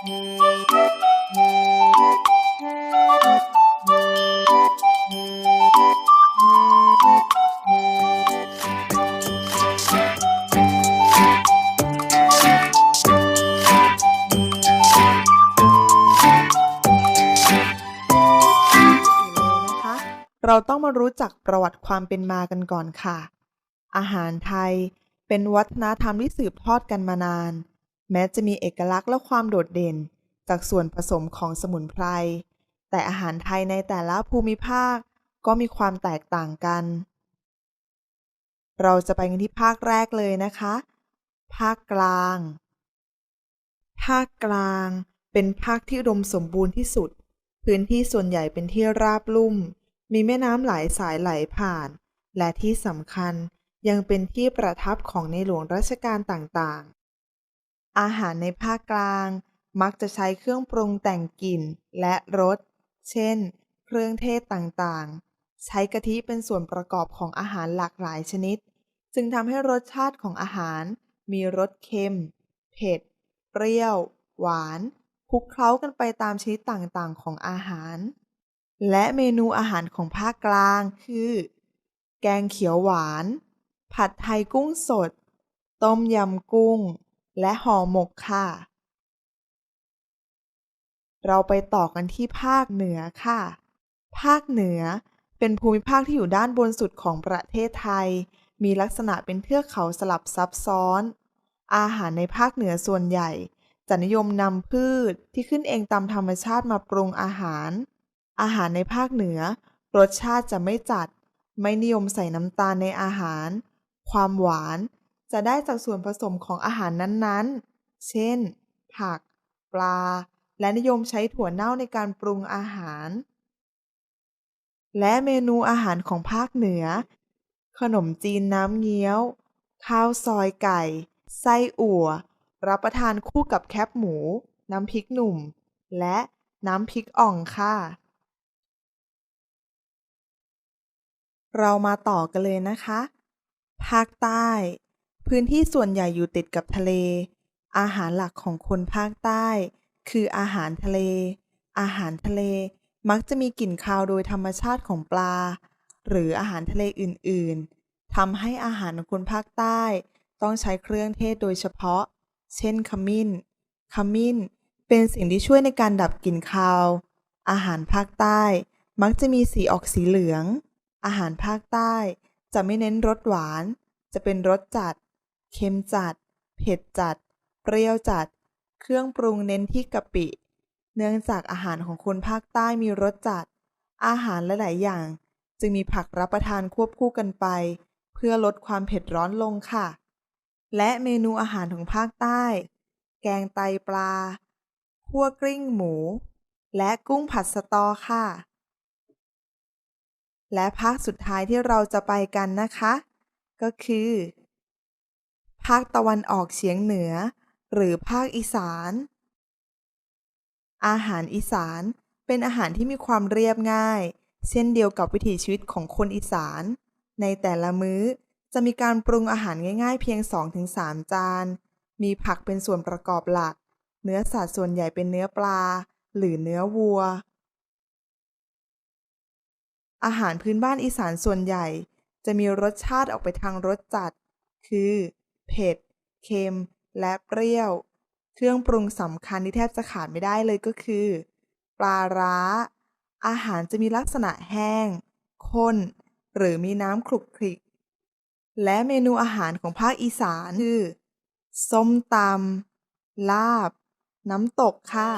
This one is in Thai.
เราต้องมารู้จักประวัติความเป็นมากันก่อนค่ะ อาหารไทยเป็นวัฒนธรรมที่สืบทอดกันมานาน แม้จะมีเอกลักษณ์และความโดดเด่น จากส่วนผสมของสมุนไพร แต่อาหารไทยในแต่ละภูมิภาคก็มีความแตกต่างกัน เราจะไปกันที่ภาคแรกเลยนะคะ ภาคกลาง ภาคกลางเป็นภาคที่อุดมสมบูรณ์ที่สุด พื้นที่ส่วนใหญ่เป็นที่ราบลุ่ม มีแม่น้ำหลายสายไหลผ่าน และที่สำคัญยังเป็นที่ประทับของในหลวงรัชกาลต่างๆ อาหารในภาคกลาง มักจะใช้เครื่องปรุงแต่งกลิ่นและรส เช่น เครื่องเทศต่างๆ ใช้กะทิเป็นส่วนประกอบของอาหารหลากหลายชนิด จึงทำให้รสชาติของอาหาร มีรสเค็ม เผ็ด เปรี้ยว หวานคลุกเคล้ากันไปตามชนิดต่างๆ ของอาหาร และเมนูอาหารของภาคกลางคือ แกงเขียวหวาน ผัดไทยกุ้งสด ต้มยำกุ้ง และห่อหมกค่ะ เราไปต่อกันที่ภาคเหนือค่ะ ภาคเหนือเป็นภูมิภาคที่อยู่ด้านบนสุดของประเทศไทย มีลักษณะเป็นเทือกเขาสลับซับซ้อน อาหารในภาคเหนือส่วนใหญ่จะนิยมนำพืชที่ขึ้นเองตามธรรมชาติมาปรุงอาหาร อาหารในภาคเหนือ รสชาติจะไม่จัด ไม่นิยมใส่น้ำตาลในอาหาร ความหวาน จะได้จากส่วนผสมของอาหารนั้นๆ เช่น ผัก ปลา และนิยมใช้ถั่วเน่าในการปรุงอาหาร และเมนูอาหารของภาคเหนือ ขนมจีนน้ำเงี้ยว ข้าวซอยไก่ ไส้อั่ว รับประทานคู่กับแคบหมู น้ำพริกหนุ่ม และน้ำพริกอ่องค่ะ เรามาต่อกันเลยนะคะ ภาคใต้ พื้นที่ส่วนใหญ่อยู่ติดกับทะเล อาหารหลักของคนภาคใต้ คืออาหารทะเล อาหารทะเลมักจะมีกลิ่นคาวโดยธรรมชาติของปลา หรืออาหารทะเลอื่น ๆทำให้อาหารของคนภาคใต้ ต้องใช้เครื่องเทศโดยเฉพาะ เช่นขมิ้น ขมิ้น เป็นสิ่งที่ช่วยในการดับกลิ่นคาว อาหารภาคใต้ มักจะมีสีออกสีเหลือง อาหารภาคใต้ จะไม่เน้นรสหวาน จะเป็นรสจัด เค็มจัด เผ็ดจัด เปรี้ยวจัด เครื่องปรุงเน้นที่กะปิ เนื่องจากอาหารของคนภาคใต้มีรสจัด อาหารหลาย ๆ อย่าง จึงมีผักรับประทานควบคู่กันไป เพื่อลดความเผ็ดร้อนลงค่ะ และเมนูอาหารของภาคใต้ แกงไตปลาคั่วกลิ้งหมู และกุ้งผัดสตอค่ะ และภาคสุดท้ายที่เราจะไปกันนะคะ ก็คือ ภาคตะวันออกเฉียงเหนือ หรือภาคอีสาน อาหารอีสานเป็นอาหารที่มีความเรียบง่าย เช่นเดียวกับวิถีชีวิตของคนอีสาน ในแต่ละมื้อจะมีการปรุงอาหารง่ายๆ เพียง 2-3 จาน มีผักเป็นส่วนประกอบหลัก เนื้อสัตว์ส่วนใหญ่เป็นเนื้อปลา หรือเนื้อวัว อาหารพื้นบ้านอีสานส่วนใหญ่ จะมีรสชาติออกไปทางรสจัด คือ เผ็ด เค็ม และเปรี้ยว เครื่องปรุงสำคัญที่แทบจะขาดไม่ได้เลยก็คือ ปลาร้า อาหารจะมีลักษณะแห้ง ข้น หรือมีน้ำคลุกคลิก และเมนูอาหารของภาคอีสานคือ ส้มตำลาบ น้ำตกค่ะ